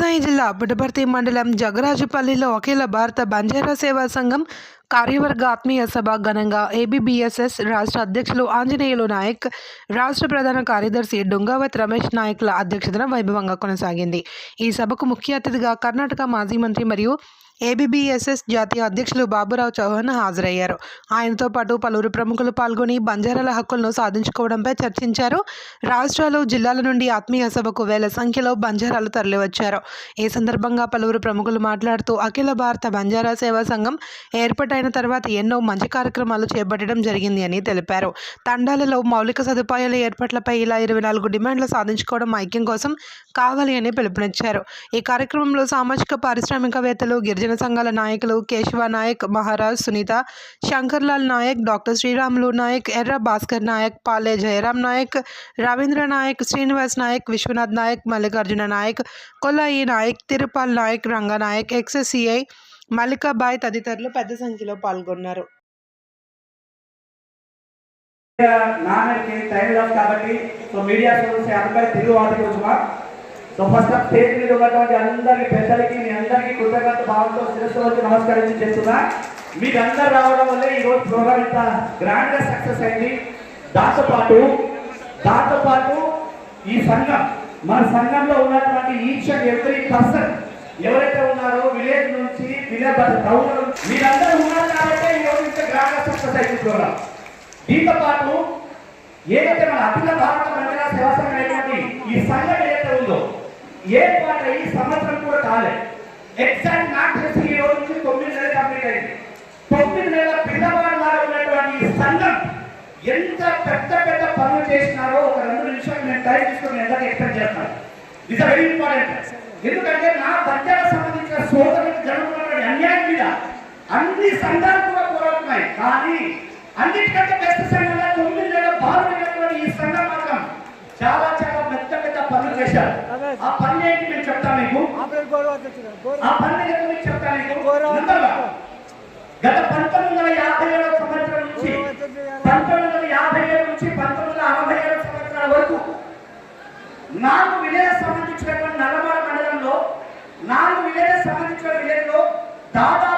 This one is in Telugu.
వ్యవసాయ జిల్లా పుట్టపర్తి మండలం జగరాజుపల్లిలో అఖిల భారత బంజారా సేవా సంఘం కార్యవర్గ ఆత్మీయ సభ ఘనంగా ఏబిబిఎస్ఎస్ రాష్ట్ర అధ్యక్షులు ఆంజనేయులు నాయక్ రాష్ట్ర ప్రధాన కార్యదర్శి డొంగావత్ రమేష్ నాయక్ల అధ్యక్షతన వైభవంగా కొనసాగింది. ఈ సభకు ముఖ్య అతిథిగా కర్ణాటక మాజీ మంత్రి మరియు ఏబిబిఎస్ఎస్ జాతీయ అధ్యక్షులు బాబురావు చౌహాన్ హాజరయ్యారు. ఆయనతో పాటు పలువురు ప్రముఖులు పాల్గొని బంజారాల హక్కులను సాధించుకోవడంపై చర్చించారు. రాష్ట్రాలు జిల్లాల నుండి ఆత్మీయ సభకు వేల సంఖ్యలో బంజారాలు తరలివచ్చారు. ఈ సందర్భంగా పలువురు ప్రముఖులు మాట్లాడుతూ అఖిల భారత బంజారా సేవా సంఘం ఏర్పాటైన తర్వాత ఎన్నో మంచి కార్యక్రమాలు చేపట్టడం జరిగింది అని తెలిపారు. తండాలలో మౌలిక సదుపాయాల ఏర్పాట్లపై ఇలా ఇరవై నాలుగు డిమాండ్లు సాధించుకోవడం ఐక్యం కోసం కావాలి అని పిలుపునిచ్చారు. ఈ కార్యక్రమంలో సామాజిక పారిశ్రామికవేత్తలు గిరిజన సంఘాల నాయకులు కేశవ నాయక్ మహారాజ్ సునీత శంకర్లాల్ నాయక్ డాక్టర్ శ్రీరాములు నాయక్ ఎర్ర భాస్కర్ నాయక్ పాలే జయరాం నాయక్ రవీంద్ర నాయక్ శ్రీనివాస్ నాయక్ విశ్వనాథ్ నాయక్ మల్లికార్జున నాయక్ కొల్లాయి నాయక్ తిరుపాల్ నాయక్ రంగనాయక్ ఎక్స్ఎస్సిఐ మల్లికాబాయ్ తదితరులు పెద్ద సంఖ్యలో పాల్గొన్నారు. నాన్నకి టైం లేదు కాబట్టి సో మీడియా సోర్స్ అందరిపై తిరుగు వాడుకుంటున్నా సో ఫస్ట్ ఆఫ్ స్టేజ్ మీద ఉన్నటువంటి అందరికి పెద్దలకి మీ అందరికీ కృతజ్ఞత భావంతో శిరస్సు వచ్చి నమస్కరించి చేస్తున్నా. మీకు అందరు రావడం వల్ల ఈ రోజు ప్రోగ్రామ్ ఇంత గ్రాండ్గా సక్సెస్ అయింది. దాంతో పాటు దాంతో పాటు ఈ సంఘం మన సంఘంలో ఉన్నటువంటి ఈచ్ అండ్ ఎవ్రీ పర్సన్ ఎవరైతే ఉన్నారో విలేజ్ నుంచి విలేజ్ టౌన్ నుంచి మీరందరూ ఉన్నారు కాబట్టి ఈ రోజు ఇంత గ్రాండ్ సక్సెస్ ప్రోగ్రామ్ దీంతో పాటు ఏదైతే మన అఖిల భారత మహిళా సేవా సంఘమైనటువంటి ఈ సంఘం ఏదైతే ఉందో ఏర్పాటు అయ్యి సంవత్సరం కూడా కాలే. ఎగ్జాక్ట్ నాకు తెలిసి ఈ రోజు నుంచి తొమ్మిది నెలలు కంప్లీట్ అయింది. తొమ్మిది నెలల పిల్లవాళ్ళలాగా ఉన్నటువంటి ఈ సంఘం ఎంత పెద్ద పెద్ద పనులు చేసినారో ఒక రెండు నిమిషాలు నేను టైం తీసుకొని ఎంత ఎంతగా ఎక్స్ప్లెయిన్ చేస్తాను. ఇట్స్ వెరీ ఇంపార్టెంట్ ఎందుకంటే నా బంజారా సంబంధించిన సోదరులకు జరుగుతున్నటువంటి అన్యాయం మీద అన్ని కూడా పోరాడుతున్నాయి కానీ అన్నిటికంటే బెస్ట్ సంఘంగా తొమ్మిది నెలల బాధపడినటువంటి ఈ సంఘం మాత్రం చాలా చాలా పెద్ద పెద్ద పనులు చేశారు. ఆ పని ఏంటి నేను చెప్తాను మీకు? ఆ పని ఏంటో మీకు చెప్తాను మీకు. గత పంతొమ్మిది వందల యాభై ఏడవ సంవత్సరం నుంచి పంతొమ్మిది వందల యాభై ఏడు నుంచి పంతొమ్మిది వందల అరవై ఏడు సంవత్సరాల వరకు నాలుగు విలేజ్ సంబంధించినటువంటి నల్లమల మండలంలో నాలుగు దాదాపు